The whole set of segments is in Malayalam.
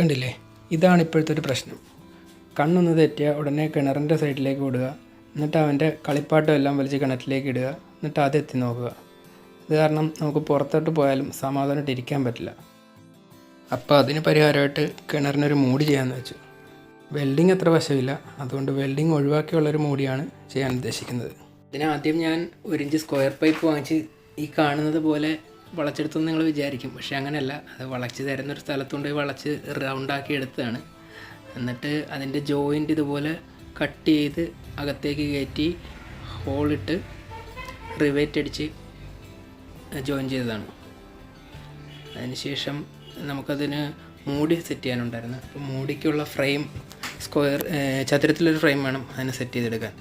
കണ്ടില്ലേ? ഇതാണ് ഇപ്പോഴത്തെ ഒരു പ്രശ്നം. കണ്ണൊന്ന് തെറ്റിയ ഉടനെ കിണറിന്റെ സൈഡിലേക്ക് വിടുക എന്നിട്ട് അവന്റെ കളിപ്പാട്ടം എല്ലാം വലിച്ച് കിണറ്റിലേക്ക് ഇടുക. എന്നിട്ട് അത് എത്തി നോക്കുക. ഇത് കാരണം നമുക്ക് പുറത്തോട്ട് പോയാലും സമാധാനമായിട്ട് ഇരിക്കാൻ പറ്റില്ല. അപ്പോൾ അതിന് പരിഹാരമായിട്ട് കിണറിനൊരു മൂടി ചെയ്യാമെന്ന് വെച്ചു. വെൽഡിങ് അത്ര വശമില്ല. അതുകൊണ്ട് വെൽഡിങ് ഒഴിവാക്കിയുള്ളൊരു മൂടിയാണ് ചെയ്യാൻ ഉദ്ദേശിക്കുന്നത്. ഇതിനാദ്യം ഞാൻ ഒരു ഇഞ്ച് സ്ക്വയർ പൈപ്പ് വാങ്ങിച്ച് ഈ കാണുന്നത് പോലെ വളച്ചെടുത്തെന്ന് നിങ്ങൾ വിചാരിക്കും. പക്ഷേ അങ്ങനെയല്ല. അത് വളച്ച് തരുന്നൊരു സ്ഥലത്തുകൊണ്ട് വളച്ച് റൗണ്ടാക്കി എടുത്തതാണ്. എന്നിട്ട് അതിന്റെ ജോയിന്റ് ഇതുപോലെ കട്ട് ചെയ്ത് അകത്തേക്ക് കയറ്റി ഹോളിട്ട് റിവേറ്റ് അടിച്ച് ജോയിൻ ചെയ്തതാണ്. അതിനുശേഷം നമുക്കതിന് മൂടി സെറ്റ് ചെയ്യാനുണ്ടായിരുന്നു. അപ്പോൾ മൂടിക്കുള്ള ഫ്രെയിം സ്ക്വയർ ചതുരത്തിലൊരു ഫ്രെയിം വേണം അതിന് സെറ്റ് ചെയ്തെടുക്കാൻ.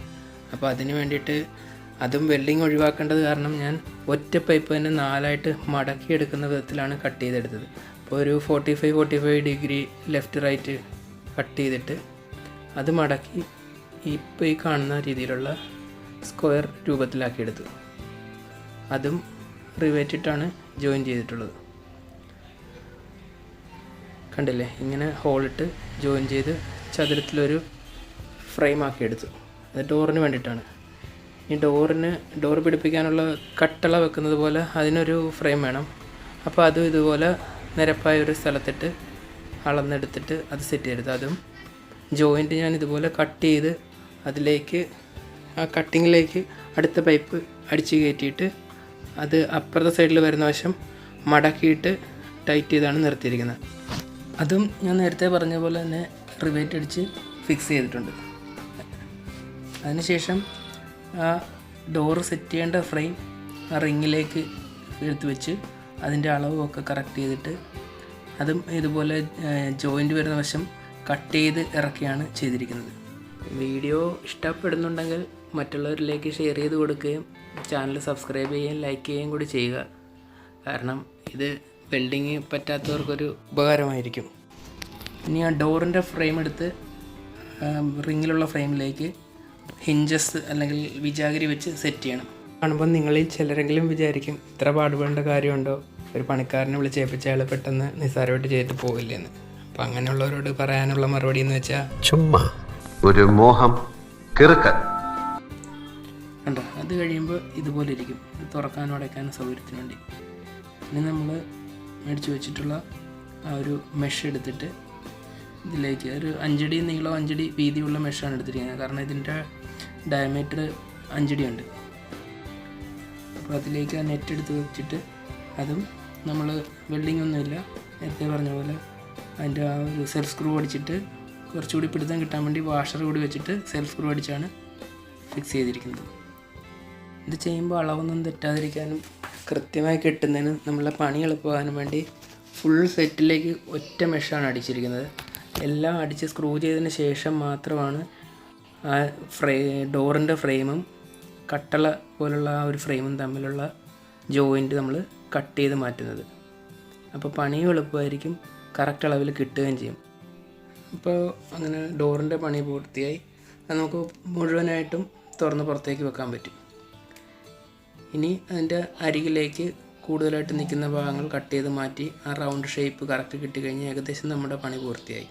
അപ്പോൾ അതിന് വേണ്ടിയിട്ട് അതും വെൽഡിങ് ഒഴിവാക്കേണ്ടത് കാരണം ഞാൻ ഒറ്റ പൈപ്പ് തന്നെ നാലായിട്ട് മടക്കി എടുക്കുന്ന വിധത്തിലാണ് കട്ട് ചെയ്തെടുത്തത്. അപ്പോൾ ഒരു forty five forty five degree left right cut ചെയ്തിട്ട് അത് മടക്കി ഇപ്പോൾ ഈ കാണുന്ന രീതിയിലുള്ള സ്ക്വയർ രൂപത്തിലാക്കിയെടുത്തു. അതും റിവേറ്റിട്ടാണ് ജോയിൻ ചെയ്തിട്ടുള്ളത്. കണ്ടില്ലേ? ഇങ്ങനെ ഹോളിട്ട് ജോയിൻ ചെയ്ത് ചതുരത്തിലൊരു ഫ്രെയിം എടുത്തു അത് ഡോറിന് വേണ്ടിയിട്ടാണ്. ഈ ഡോറിന് ഡോർ പിടിപ്പിക്കാനുള്ള കട്ടള വെക്കുന്നത് പോലെ അതിനൊരു ഫ്രെയിം വേണം. അപ്പോൾ അതും ഇതുപോലെ നിരപ്പായ ഒരു സ്ഥലത്തിട്ട് അളന്നെടുത്തിട്ട് അത് സെറ്റ് ചെയ്തെടുത്തു അതും ജോയിന്റ് ഞാൻ ഇതുപോലെ കട്ട് ചെയ്ത് അതിലേക്ക് ആ കട്ടിങ്ങിലേക്ക് അടുത്ത പൈപ്പ് അടിച്ച് കയറ്റിയിട്ട് അത് അപ്പുറത്തെ സൈഡിൽ വരുന്ന വശം മടക്കിയിട്ട് ടൈറ്റ് ചെയ്താണ് നിർത്തിയിരിക്കുന്നത്. അതും ഞാൻ നേരത്തെ പറഞ്ഞ പോലെ തന്നെ റിവേറ്റ് അടിച്ച് ഫിക്സ് ചെയ്തിട്ടുണ്ട്. അതിനുശേഷം ആ ഡോറ് സെറ്റ് ചെയ്യേണ്ട ഫ്രെയിം ആ റിങ്ങിലേക്ക് എടുത്ത് വെച്ച് അതിന്റെ അളവുമൊക്കെ കറക്റ്റ് ചെയ്തിട്ട് അതും ഇതുപോലെ ജോയിന്റ് വരുന്ന വശം കട്ട് ചെയ്ത് ഇറക്കിയാണ് ചെയ്തിരിക്കുന്നത്. വീഡിയോ ഇഷ്ടപ്പെടുന്നുണ്ടെങ്കിൽ മറ്റുള്ളവരിലേക്ക് ഷെയർ ചെയ്ത് കൊടുക്കുകയും ചാനൽ സബ്സ്ക്രൈബ് ചെയ്യുകയും ലൈക്ക് ചെയ്യുകയും കൂടി ചെയ്യുക. കാരണം ഇത് വെൽഡിങ് പറ്റാത്തവർക്കൊരു ഉപകാരമായിരിക്കും. ഇനി ആ ഡോറിന്റെ ഫ്രെയിം എടുത്ത് റിങ്ങിലുള്ള ഫ്രെയിമിലേക്ക് ഹിഞ്ചസ് അല്ലെങ്കിൽ വിജാഗിരി വെച്ച് സെറ്റ് ചെയ്യണം. കാണുമ്പോൾ നിങ്ങളിൽ ചിലരെങ്കിലും വിചാരിക്കും ഇത്ര പാടുപെടേണ്ട കാര്യമുണ്ടോ? ഒരു പണിക്കാരനെ വിളിച്ച് ഏൽപ്പിച്ച അയാൾ പെട്ടെന്ന് നിസ്സാരമായിട്ട് ചെയ്തിട്ട് പോകില്ലെന്ന് അപ്പം അങ്ങനെയുള്ളവരോട് പറയാനുള്ള മറുപടി എന്ന് വെച്ചാൽ ചുമ്മാ ഒരു മോഹം കിറുക്കൻ. കണ്ടോ? അത് കഴിയുമ്പോൾ ഇതുപോലെ ഇരിക്കും. ഇത് തുറക്കാനും അടയ്ക്കാനും സൗകര്യത്തിന് വേണ്ടി. ഇനി നമ്മൾ മേടിച്ച് വെച്ചിട്ടുള്ള ആ ഒരു മെഷ് എടുത്തിട്ട് ഇതിലേക്ക് ഒരു അഞ്ചടി നീളം അഞ്ചടി വീതിയുള്ള മെഷാണ് എടുത്തിരിക്കുന്നത്. കാരണം ഇതിന്റെ ഡയമീറ്റർ അഞ്ചടി ഉണ്ട് അപ്പോൾ അതിലേക്ക് ആ നെറ്റ് എടുത്ത് വെച്ചിട്ട് അതും നമ്മൾ വെൽഡിംഗ് ഒന്നുമില്ല. നേരത്തെ പറഞ്ഞ പോലെ അതിന്റെ ആ ഒരു സെൽഫ് സ്ക്രൂ അടിച്ചിട്ട് കുറച്ചുകൂടി പിടുത്തം കിട്ടാൻ വേണ്ടി വാഷർ കൂടി വെച്ചിട്ട് സെൽഫ് സ്ക്രൂ അടിച്ചാണ് ഫിക്സ് ചെയ്തിരിക്കുന്നത്. ഇത് ചെയ്യുമ്പോൾ അളവൊന്നും തെറ്റാതിരിക്കാനും കൃത്യമായി കിട്ടുന്നതിനും നമ്മളെ പണി എളുപ്പമാകാനും വേണ്ടി ഫുൾ സെറ്റിലേക്ക് ഒറ്റ മെഷാണ് അടിച്ചിരിക്കുന്നത്. എല്ലാം അടിച്ച് സ്ക്രൂ ചെയ്തതിന് ശേഷം മാത്രമാണ് ആ ഫ്രേ ഡോറിന്റെ ഫ്രെയിമും കട്ടള പോലുള്ള ആ ഒരു ഫ്രെയിമും തമ്മിലുള്ള ജോയിന്റ് നമ്മൾ കട്ട് ചെയ്ത് മാറ്റുന്നത്. അപ്പോൾ പണിയും എളുപ്പമായിരിക്കും കറക്റ്റ് അളവിൽ കിട്ടുകയും ചെയ്യും. ഇപ്പോൾ അങ്ങനെ ഡോറിന്റെ പണി പൂർത്തിയായി. അത് നമുക്ക് മുഴുവനായിട്ടും തുറന്ന് പുറത്തേക്ക് വെക്കാൻ പറ്റും. ഇനി അതിന്റെ അരികിലേക്ക് കൂടുതലായിട്ട് നിൽക്കുന്ന ഭാഗങ്ങൾ കട്ട് ചെയ്ത് മാറ്റി ആ റൗണ്ട് ഷേപ്പ് കറക്റ്റ് കിട്ടിക്കഴിഞ്ഞാൽ ഏകദേശം നമ്മുടെ പണി പൂർത്തിയായി.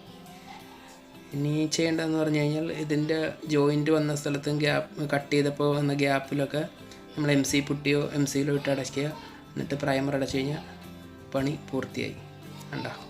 ഇനി ചെയ്യേണ്ടതെന്ന് പറഞ്ഞു കഴിഞ്ഞാൽ ഇതിന്റെ ജോയിന്റ് വന്ന സ്ഥലത്തും ഗ്യാപ്പ് കട്ട് ചെയ്തപ്പോൾ വന്ന ഗ്യാപ്പിലൊക്കെ നമ്മൾ എം സി പുട്ടിയോ എം സിയിലോ ഇട്ട് അടയ്ക്കുക. എന്നിട്ട് പ്രൈമർ അടച്ചു കഴിഞ്ഞാൽ പണി പൂർത്തിയായി. കണ്ടോ?